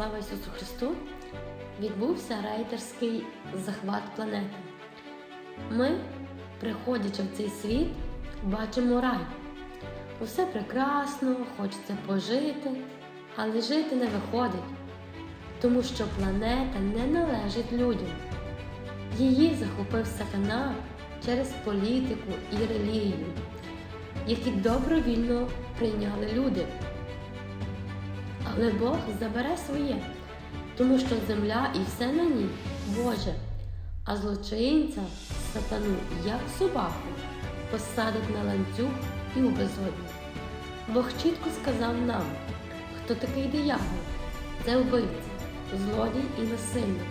слава Ісусу Христу, відбувся рейдерський захват планети. Ми, приходячи в цей світ, бачимо рай. Усе прекрасно, хочеться пожити, але жити не виходить, тому що планета не належить людям. Її захопив сатана через політику і релігію, які добровільно прийняли люди. Але Бог забере своє, тому що земля і все на ній Боже, а злочинця сатану, як собаку, посадить на ланцюг і у безодню. Бог чітко сказав нам, хто такий диявол, це вбивця, злодій і насильник,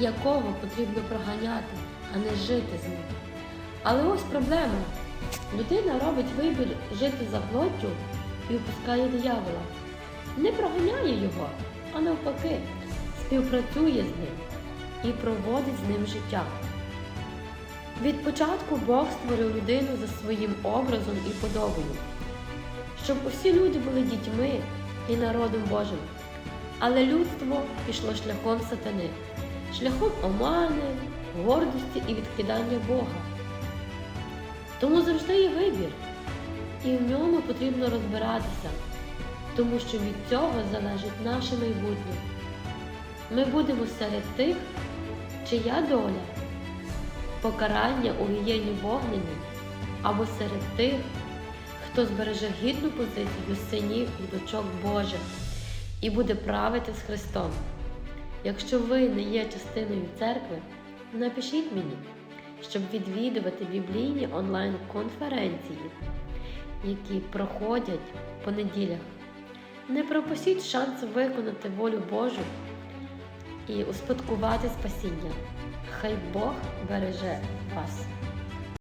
якого потрібно проганяти, а не жити з ним. Але ось проблема. Людина робить вибір жити за плоттю і впускає диявола не проганяє його, а навпаки, співпрацює з ним і проводить з ним життя. Від початку Бог створив людину за своїм образом і подобою, щоб усі люди були дітьми і народом Божим. Але людство пішло шляхом сатани, шляхом омани, гордості і відкидання Бога. Тому завжди є вибір, і в ньому потрібно розбиратися тому що від цього залежить наше майбутнє. Ми будемо серед тих, чия доля, покарання у гієні вогненій, або серед тих, хто збереже гідну позицію синів і дочок Божих і буде правити з Христом. Якщо ви не є частиною церкви, напишіть мені, щоб відвідувати біблійні онлайн-конференції, які проходять по неділях. Не пропустіть шанс виконати волю Божу і успадкувати спасіння. Хай Бог береже вас.